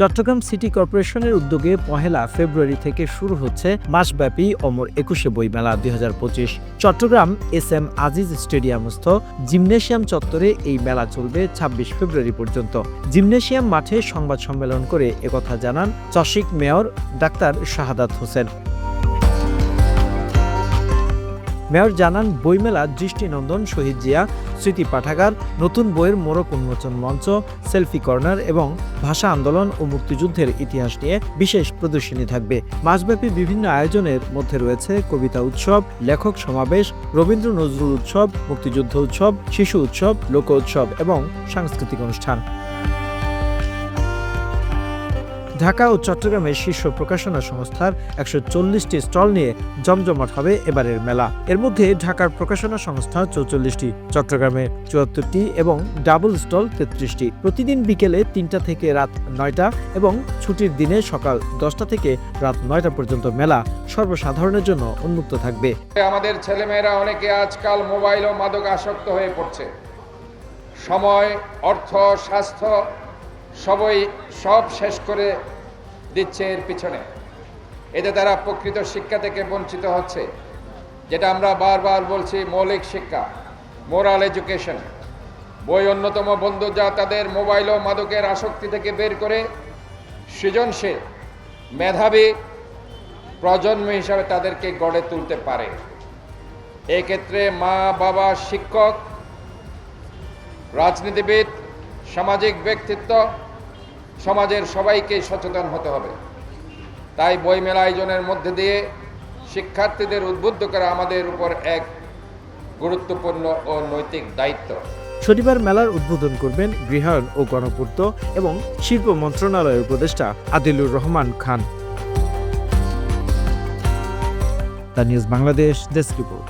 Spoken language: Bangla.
চট্টগ্রাম সিটি কর্পোরেশনের উদ্যোগে পহেলা ফেব্রুয়ারি থেকে শুরু হচ্ছে মাসব্যাপী অমর একুশে বইমেলা দুই হাজার পঁচিশ। চট্টগ্রাম এস এম আজিজ স্টেডিয়ামস্থ জিমনেশিয়াম চত্বরে এই মেলা চলবে ছাব্বিশ ফেব্রুয়ারি পর্যন্ত। জিমনেশিয়াম মাঠে সংবাদ সম্মেলন করে একথা জানান চশিক mayor doctor Shahadat Hossain. Mayor জানান বইমেলা দৃষ্টিনন্দন, শহীদ জিয়া, স্মৃতি পাঠাগার, নতুন বইয়ের মোড়ক উন্মোচন মঞ্চ, সেলফি কর্নার এবং ভাষা আন্দোলন ও মুক্তিযুদ্ধের ইতিহাস নিয়ে বিশেষ প্রদর্শনী থাকবে। মাসব্যাপী বিভিন্ন আয়োজনের মধ্যে রয়েছে কবিতা উৎসব, লেখক সমাবেশ, রবীন্দ্র নজরুল উৎসব, মুক্তিযুদ্ধ উৎসব, শিশু উৎসব, লোক উৎসব এবং সাংস্কৃতিক অনুষ্ঠান। ঢাকা ও চট্টগ্রামের শীর্ষ প্রকাশনা সংস্থার একশো চল্লিশটি স্টল নিয়ে জমজমাট হবে এবারের মেলা। এর মধ্যে ঢাকার প্রকাশনা সংস্থা চৌচল্লিশটি, চট্টগ্রামে চুয়াত্তরটি এবং ডাবল স্টল তেত্রিশটি। প্রতিদিন বিকেলে তিনটা থেকে রাত নয়টা এবং ছুটির দিনে সকাল দশটা থেকে রাত নয়টা পর্যন্ত মেলা সর্বসাধারণের জন্য উন্মুক্ত থাকবে। আমাদের ছেলেমেয়েরা অনেকে আজকাল মোবাইল ও মাদক আসক্ত হয়ে পড়ছে। সময়, অর্থ, স্বাস্থ্য সবই সব শেষ করে দিচ্ছে এর পিছনে। এতে তারা প্রকৃত শিক্ষা থেকে বঞ্চিত হচ্ছে। যেটা আমরা বারবার বলছি, মৌলিক শিক্ষা, মোরাল এডুকেশন। বই অন্যতম বন্ধু যা তাদের মোবাইল ও মাদকের আসক্তি থেকে বের করে, সৃজনশীল, মেধাবী প্রজন্ম হিসাবে তাদেরকে গড়ে তুলতে পারে। এক্ষেত্রে মা, বাবা, শিক্ষক, রাজনীতিবিদ, সামাজিক ব্যক্তিত্ব সমাজের সবাইকে সচেতন হতে হবে। তাই বইমেলা আয়োজনের মধ্যে দিয়ে শিক্ষার্থীদের উদ্বুদ্ধ করা আমাদের উপর এক গুরুত্বপূর্ণ ও নৈতিক দায়িত্ব। শনিবার মেলার উদ্বোধন করবেন গৃহায়ণ ও গণপূর্ত এবং শিল্প মন্ত্রণালয়ের উপদেষ্টা Adilur Rahman Khan. The news Bangladesh desk report.